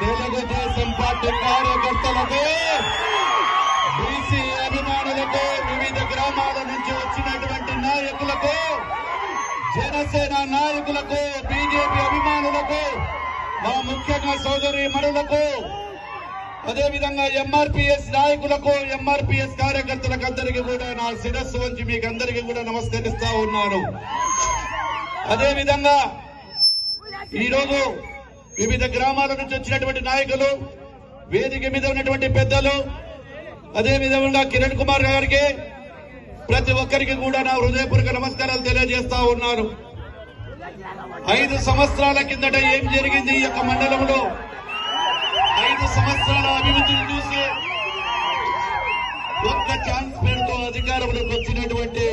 Telugu Desam party కార్యకర్తలకు BC అభిమానులకు వివిధ గ్రామాల నుంచి వచ్చినటువంటి నాయకులకు జనసేన నాయకులకు బీజేపీ అభిమానులకు మా ముఖ్యంగా సోదరి మనులకు అదేవిధంగా ఎంఆర్పిఎస్ నాయకులకు ఎంఆర్పిఎస్ కార్యకర్తలకు అందరికీ కూడా నా శిరస్సు వంచి మీకు అందరికీ కూడా నమస్కరిస్తా ఉన్నాను. అదేవిధంగా ఈరోజు వివిధ గ్రామాల నుంచి వచ్చినటువంటి నాయకులు వేదిక మీద ఉన్నటువంటి పెద్దలు అదేవిధంగా కిరణ్ కుమార్ గారికి ప్రతి ఒక్కరికి కూడా నా హృదయపూర్వక నమస్కారాలు తెలియజేస్తా ఉన్నాను. ఐదు సంవత్సరాల కిందట ఏం జరిగింది ఈ యొక్క మండలంలో? ఐదు సంవత్సరాల అభివృద్ధిని చూసి ఒక్క ఛాన్స్ పేరుతో అధికారంలోకి వచ్చినటువంటి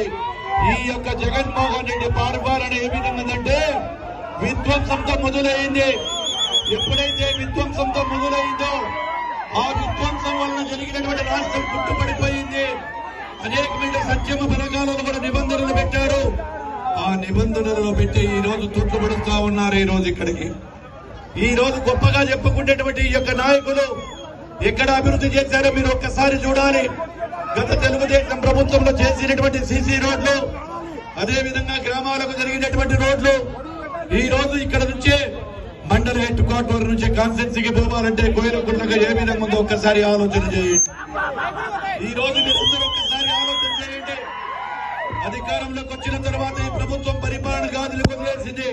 ఈ యొక్క జగన్మోహన్ రెడ్డి పరిపాలన ఏ విధంగా ఉందంటే విధ్వంసంతో మొదలైంది. ఎప్పుడైతే విధ్వంసంతో మొదలైందో ఆ విధ్వంసం వలన జరిగినటువంటి రాష్ట్రం పుట్టుపడిపోయింది అనేకమైన సంక్షేమ పథకాలను కూడా నిబంధనలు పెట్టారు. ఆ నిబంధనలను పెట్టి ఈ రోజు తొట్టుబడుతా ఉన్నారు ఈ రోజు ఇక్కడికి. ఈ రోజు గొప్పగా చెప్పుకునేటువంటి ఈ యొక్క నాయకులు ఎక్కడ అభివృద్ధి చేశారో మీరు ఒక్కసారి చూడాలి. గత తెలుగుదేశం ప్రభుత్వంలో చేసినటువంటి సీసీ రోడ్లు అదే విధంగా గ్రామాలకు జరిగినటువంటి రోడ్లు ఈ రోజు ఇక్కడ నుంచే మండలి హెడ్ క్వార్టర్ నుంచి కాన్స్టెన్సీకి పోవాలంటే కోయిలకుండగా ఏ విధంగా ఉందో ఒక్కసారి ఆలోచన చేయండి. ఈ రోజు మీరందరూ ఒక్కసారి అధికారంలోకి వచ్చిన తర్వాత ఈ ప్రభుత్వం పరిపాలన గాదులు వదిలేసింది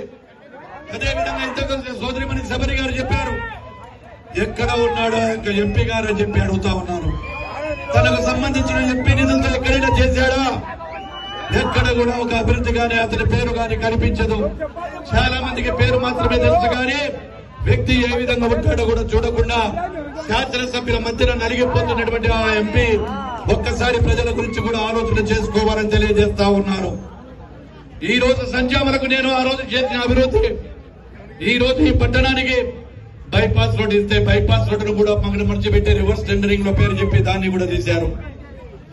అదే విధంగా ఇంతకు సోదరిమణి శబరి గారు చెప్పారు ఎక్కడ ఉన్నాడో ఇంకా ఎంపీ గారు అని చెప్పి అడుగుతా ఉన్నాను తనకు సంబంధించిన ఎంపీ నిధులతో ఎక్కడైనా చేశాడా? ఎక్కడ కూడా ఒక అభివృద్ధి కానీ అతని పేరు కానీ కనిపించదు. చాలా మందికి పేరు మాత్రమే తెలుసు కానీ వ్యక్తి ఏ విధంగా ఉంటాడో కూడా చూడకుండా శాసనసభ్యుల మధ్యన నలిగిపోతున్నటువంటి ఆ ఎంపీ ఒక్కసారి ప్రజల గురించి కూడా ఆలోచన చేసుకోవాలని తెలియజేస్తా ఉన్నారు. ఈ రోజు సంజామలకు నేను ఆ రోజు చేసిన అభివృద్ధి. ఈ రోజు ఈ పట్టణానికి బైపాస్ రోడ్ ఇస్తే బైపాస్ రోడ్డును కూడా మగన మర్చిపెట్టి రివర్స్ టెండరింగ్లో పేరు చెప్పి దాన్ని కూడా తీశారు.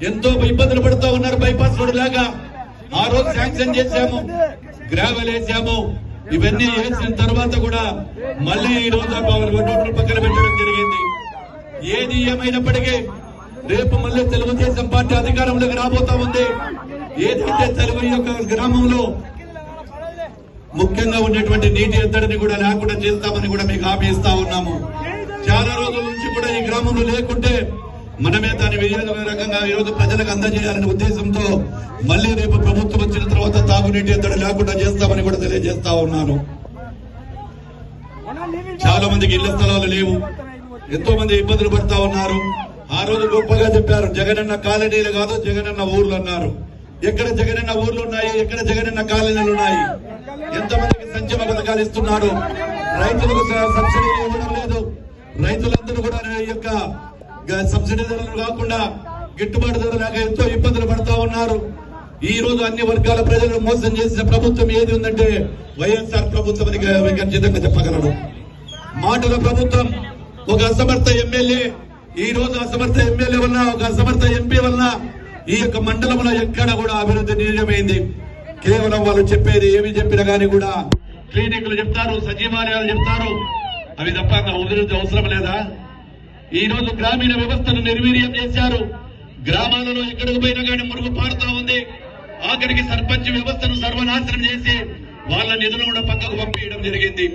ఎంతో ఇబ్బందులు పడుతూ ఉన్నారు బైపాస్ రోడ్ లాగా. ఆ రోజు శాంక్షన్ చేశాము గ్రావెల్ వేసాము ఇవన్నీ వేసిన తర్వాత కూడా మళ్ళీ ఈ రోజు ఆ రోడ్డును పక్కన పెట్టడం జరిగింది. ఏది ఏమైనప్పటికీ రేపు మళ్ళీ తెలుగుదేశం పార్టీ అధికారంలోకి రాబోతా ఉంది. ఏదైతే తెలుగు యొక్క గ్రామంలో ముఖ్యంగా ఉన్నటువంటి నీటి ఎద్దడిని కూడా లేకుండా చేస్తామని కూడా మీకు హామీ ఇస్తా ఉన్నాము. చాలా రోజుల నుంచి కూడా ఈ గ్రామంలో లేకుంటే మనమే దాని వినియోగ రకంగా ఈ రోజు ప్రజలకు అందజేయాలనే ఉద్దేశంతో మళ్ళీ రేపు ప్రభుత్వం వచ్చిన తర్వాత కమ్యూనిటీ ఎద్దడి లేకుండా చేస్తామని కూడా తెలియజేస్తా ఉన్నాను. చాలా మందికి ఇళ్ళ స్థలాలు లేవు. ఎంతో మంది ఇబ్బందులు పడతా ఉన్నారు. ఆ రోజు గొప్పగా చెప్పారు జగనన్న కాలనీలు కాదు జగనన్న ఊర్లు అన్నారు. ఎక్కడ జగనన్న ఊర్లు ఉన్నాయి? ఎక్కడ జగనన్న కాలనీలు ఉన్నాయి? ఎంతమందికి సంక్షేమ పథకాలు ఇస్తున్నారు రైతులకు స- సబ్సిడీలు ఇవ్వడం లేదు. రైతులందరూ కూడా ఈ యొక్క సబ్సిడీ ధరలు కాకుండా గిట్టుబాటు ధర లేక ఎంతో ఇబ్బందులు పడతా ఉన్నారు. ఈ రోజు అన్ని వర్గాల ప్రజలను మోసం చేసిన ప్రభుత్వం ఏది ఉందంటే వైఎస్ఆర్ ప్రభుత్వం అని ఖచ్చితంగా మాటల ప్రభుత్వం ఒక అసమర్థ ఎమ్మెల్యే ఈ రోజు అసమర్థ ఎమ్మెల్యే వల్ల ఒక అసమర్థ ఎంపీ వల్ల ఈ యొక్క మండలంలో ఎక్కడ కూడా అభివృద్ధి నిజమైంది. కేవలం వాళ్ళు చెప్పేది ఏమి చెప్పినా గానీ కూడా క్లినిక్లు చెప్తారు సచివాలయాలు చెప్తారు. అవి తప్ప అంత అభివృద్ధి అవసరం లేదా? ఈ రోజు గ్రామీణ వ్యవస్థను నిర్వీర్యం చేశారు. గ్రామాలలో ఎక్కడికి పోయినా కానీ మురుగు పారుతా ఉంది. ఆఖరికి సర్పంచ్ వ్యవస్థను సర్వనాశనం చేసి వాళ్ళ నిధులు కూడా పక్కకు పంపించడం జరిగింది.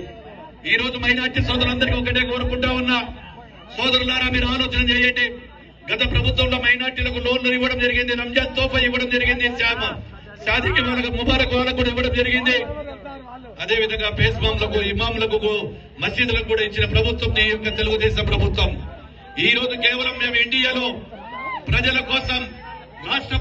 ఈ రోజు మైనార్టీ సోదరులందరికీ ఒకటే కోరుకుంటా ఉన్నా సోదరులారా మీరు ఆలోచన చేయండి. గత ప్రభుత్వంలో మైనార్టీలకు లోన్లు ఇవ్వడం జరిగింది రంజాన్ తోఫా ఇవ్వడం జరిగింది శ్యామ షాదీకి వాళ్ళకు ముబారక్ వాళ్ళకు కూడా ఇవ్వడం జరిగింది. అదే విధంగా పేస్మాంలకు ఇమాంలకు మసీదులకు కూడా ఇచ్చిన ప్రభుత్వం ఈ యొక్క తెలుగుదేశం ప్రభుత్వం. ఈ రోజు కేవలం మేము ఇండియాలో ప్రజల కోసం రాష్ట్ర